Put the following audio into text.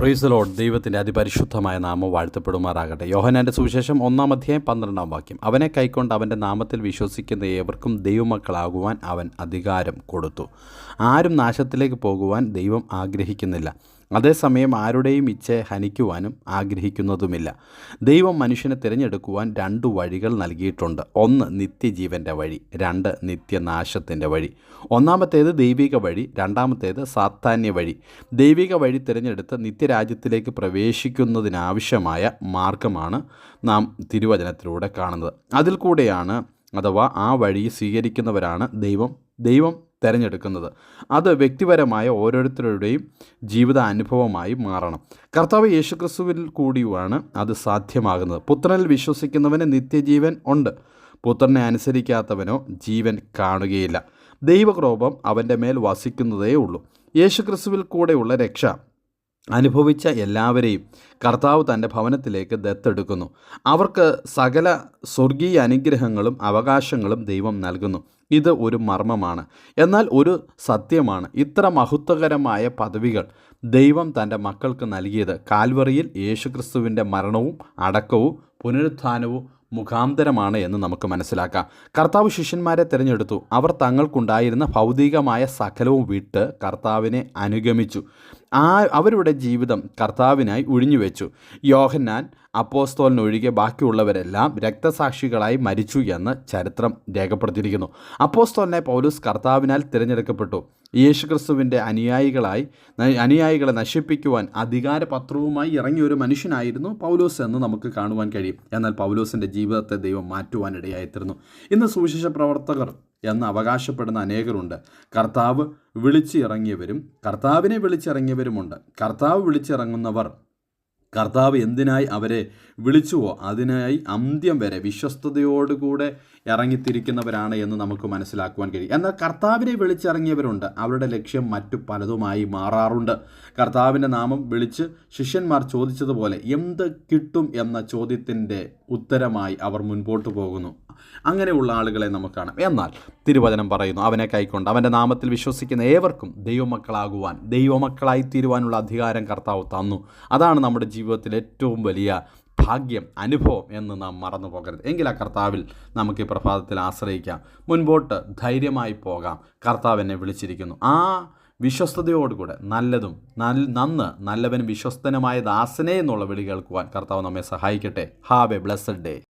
Price load ദൈവത്തിന്റെ അതിപരിശുദ്ധമായ നാമം വാഴ്ത്തപ്പെടുമാറാകട്ടെ. യോഹനാന്റെ സുവിശേഷം ഒന്നാം അധ്യായം പന്ത്രണ്ടാം വാക്യം. അവനെ കൈക്കൊണ്ട് അവന്റെ നാമത്തിൽ വിശ്വസിക്കുന്ന ഏവർക്കും ദൈവമക്കളാകുവാൻ അവൻ അധികാരം കൊടുത്തു. ആരും നാശത്തിലേക്ക് പോകുവാൻ ദൈവം ആഗ്രഹിക്കുന്നില്ല. അതേസമയം ആരുടെയും ഇച്ഛ ഹനിക്കുവാനും ആഗ്രഹിക്കുന്നതുമില്ല. ദൈവം മനുഷ്യനെ തിരഞ്ഞെടുക്കുവാൻ രണ്ട് വഴികൾ നൽകിയിട്ടുണ്ട്. ഒന്ന് നിത്യജീവന്റെ വഴി രണ്ട് നിത്യനാശത്തിന്റെ വഴി. ഒന്നാമത്തേത് ദൈവിക വഴി രണ്ടാമത്തേത് സാത്താന്യ വഴി. ദൈവിക വഴി തിരഞ്ഞെടുത്ത് നിത്യരാജ്യത്തിലേക്ക് പ്രവേശിക്കുന്നതിനാവശ്യമായ മാർഗമാണ് നാം തിരുവചനത്തിലൂടെ കാണുന്നത്. അതിൽ കൂടെയാണ് അഥവാ ആ വഴി സ്വീകരിക്കുന്നവരാണ് ദൈവം. ദൈവം തിരഞ്ഞെടുക്കുന്നത്. അത് വ്യക്തിപരമായ ഓരോരുത്തരുടെയും ജീവിത അനുഭവമായി മാറണം. കർത്താവ് യേശുക്രിസ്തുവിൽ കൂടിയുമാണ് അത് സാധ്യമാകുന്നത്. പുത്രനിൽ വിശ്വസിക്കുന്നവന് നിത്യജീവൻ ഉണ്ട്. പുത്രനെ അനുസരിക്കാത്തവനോ ജീവൻ കാണുകയില്ല. ദൈവക്രോപം അവന്റെ മേൽ വസിക്കുന്നതേ ഉള്ളൂ യേശുക്രിസ്തുവിൽ കൂടെയുള്ള രക്ഷ അനുഭവിച്ച എല്ലാവരെയും കർത്താവ് തന്റെ ഭവനത്തിലേക്ക് ദത്തെടുക്കുന്നു. അവർക്ക് സകല സ്വർഗീയ അനുഗ്രഹങ്ങളും അവകാശങ്ങളും ദൈവം നൽകുന്നു. ഇത് ഒരു മർമ്മമാണ്. എന്നാൽ ഒരു സത്യമാണ്. ഇത്ര മഹത്വകരമായ പദവികൾ ദൈവം തന്റെ മക്കൾക്ക് നൽകിയത് കാൽവറിയിൽ യേശുക്രിസ്തുവിന്റെ മരണവും അടക്കവും പുനരുത്ഥാനവും മുഖാന്തരമാണ് എന്ന് നമുക്ക് മനസ്സിലാക്കാം. കർത്താവ് ശിഷ്യന്മാരെ തിരഞ്ഞെടുത്തു. അവർ തങ്ങൾക്കുണ്ടായിരുന്ന ഭൗതികമായ സകലവും വിട്ട് കർത്താവിനെ അനുഗമിച്ചു. ആ അവരുടെ ജീവിതം കർത്താവിനായി ഒഴിഞ്ഞുവെച്ചു യോഹന്നാൻ അപ്പോസ്തോലിനൊഴികെ ബാക്കിയുള്ളവരെല്ലാം രക്തസാക്ഷികളായി മരിച്ചു എന്ന് ചരിത്രം രേഖപ്പെടുത്തിയിരിക്കുന്നു. അപ്പോസ്തോലിനെ പൗലൂസ് കർത്താവിനാൽ തിരഞ്ഞെടുക്കപ്പെട്ടു. യേശുക്രിസ്തുവിന്റെ അനുയായികളായി അനുയായികളെ നശിപ്പിക്കുവാൻ അധികാരപത്രവുമായി ഇറങ്ങിയ ഒരു മനുഷ്യനായിരുന്നു പൗലോസ് എന്ന് നമുക്ക് കാണുവാൻ കഴിയും. എന്നാൽ പൗലോസിന്റെ ജീവിതത്തെ ദൈവം മാറ്റുവാനിടയായിത്തീർന്നു. ഇന്ന് സുവിശേഷ പ്രവർത്തകർ എന്ന് അവകാശപ്പെടുന്ന അനേകരുണ്ട്. കർത്താവ് വിളിച്ചിറങ്ങിയവരും കർത്താവിനെ വിളിച്ചിറങ്ങിയവരുമുണ്ട്. കർത്താവ് വിളിച്ചിറങ്ങുന്നവർ കർത്താവ് എന്തിനായി അവരെ വിളിച്ചുവോ അതിനായി അന്ത്യം വരെ വിശ്വസ്തയോടുകൂടെ ഇറങ്ങിത്തിരിക്കുന്നവരാണ് എന്ന് നമുക്ക് മനസ്സിലാക്കുവാൻ കഴിയും. എന്നാൽ കർത്താവിനെ വിളിച്ചിറങ്ങിയവരുണ്ട്. അവരുടെ ലക്ഷ്യം മറ്റു പലതുമായി മാറാറുണ്ട്. കർത്താവിന്റെ നാമം വിളിച്ച് ശിഷ്യന്മാർ ചോദിച്ചതുപോലെ എന്ത് കിട്ടും എന്ന ചോദ്യത്തിന്റെ ഉത്തരമായി അവർ മുൻപോട്ട് പോകുന്നു. അങ്ങനെയുള്ള ആളുകളെ നമുക്ക് കാണാം. എന്നാൽ തിരുവചനം പറയുന്നു അവനെ കൈക്കൊണ്ട് അവന്റെ നാമത്തിൽ വിശ്വസിക്കുന്ന ഏവർക്കും ദൈവമക്കളാകുവാൻ ദൈവമക്കളായി തീരുവാനുള്ള അധികാരം കർത്താവ് തന്നു. അതാണ് നമ്മുടെ ജീവിതത്തിൽ ഏറ്റവും വലിയ ഭാഗ്യം അനുഭവം എന്ന് നാം മറന്നു പോകരുത്. എങ്കിൽ ആ കർത്താവിൽ നമുക്ക് ഈ പ്രഭാതത്തിൽ ആശ്രയിക്കാം. മുൻപോട്ട് ധൈര്യമായി പോകാം. കർത്താവ് എന്നെ വിളിച്ചിരിക്കുന്നു. ആ വിശ്വസ്തയോടുകൂടെ നല്ലതും നൽ നന്ന് നല്ലവനും വിശ്വസ്തനുമായ ദാസനെ എന്നുള്ള വിളി കേൾക്കുവാൻ കർത്താവ് നമ്മെ സഹായിക്കട്ടെ. Have A blessed day